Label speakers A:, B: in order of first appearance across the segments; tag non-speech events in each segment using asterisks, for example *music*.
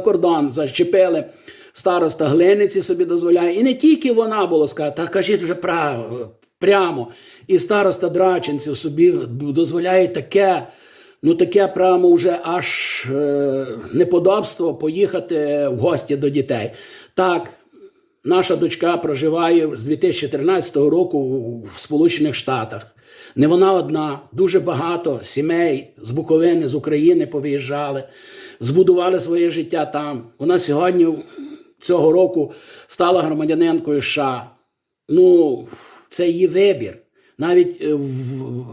A: кордон зачепили. Староста Глиниці собі дозволяє. І не тільки вона було сказати, та кажіть вже право, прямо. І староста Драченців собі дозволяє таке, ну таке прямо вже аж е, неподобство поїхати в гості до дітей. Так, наша дочка проживає з 2013 року в Сполучених Штатах. Не вона одна, дуже багато сімей з Буковини, з України повиїжджали, збудували своє життя там. Вона сьогодні цього року стала громадянинкою США. Ну, це її вибір. Навіть е,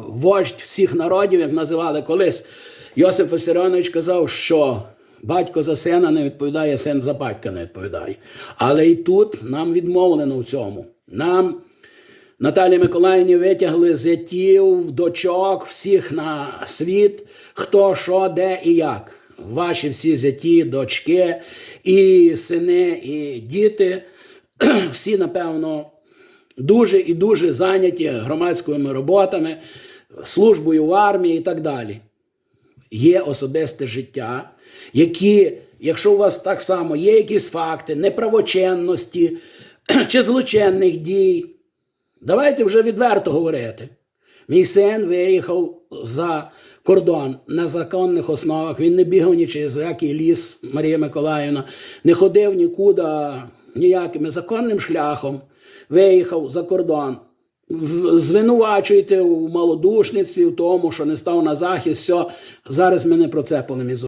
A: вождь всіх народів, як називали колись, Йосиф Висаріонович казав, що батько за сина не відповідає, син за батька не відповідає. Але і тут нам відмовлено в цьому. Нам Наталі Миколаївні витягли зятів, дочок, всіх на світ, хто, що, де і як. Ваші всі зяті, дочки, і сини, і діти, *clears throat* всі, напевно, дуже і дуже зайняті громадськими роботами, службою в армії і так далі. Є особисте життя, які, якщо у вас так само є якісь факти неправочинності *clears throat* чи злочинних дій, давайте вже відверто говорити. Мій син виїхав за кордон на законних основах. Він не бігав ні через який ліс, Марія Миколаївна, не ходив нікуди ніяким законним шляхом. Виїхав за кордон. Звинувачуєте у малодушництві, в тому, що не став на захист. Все. Зараз ми не про це полемізуємо.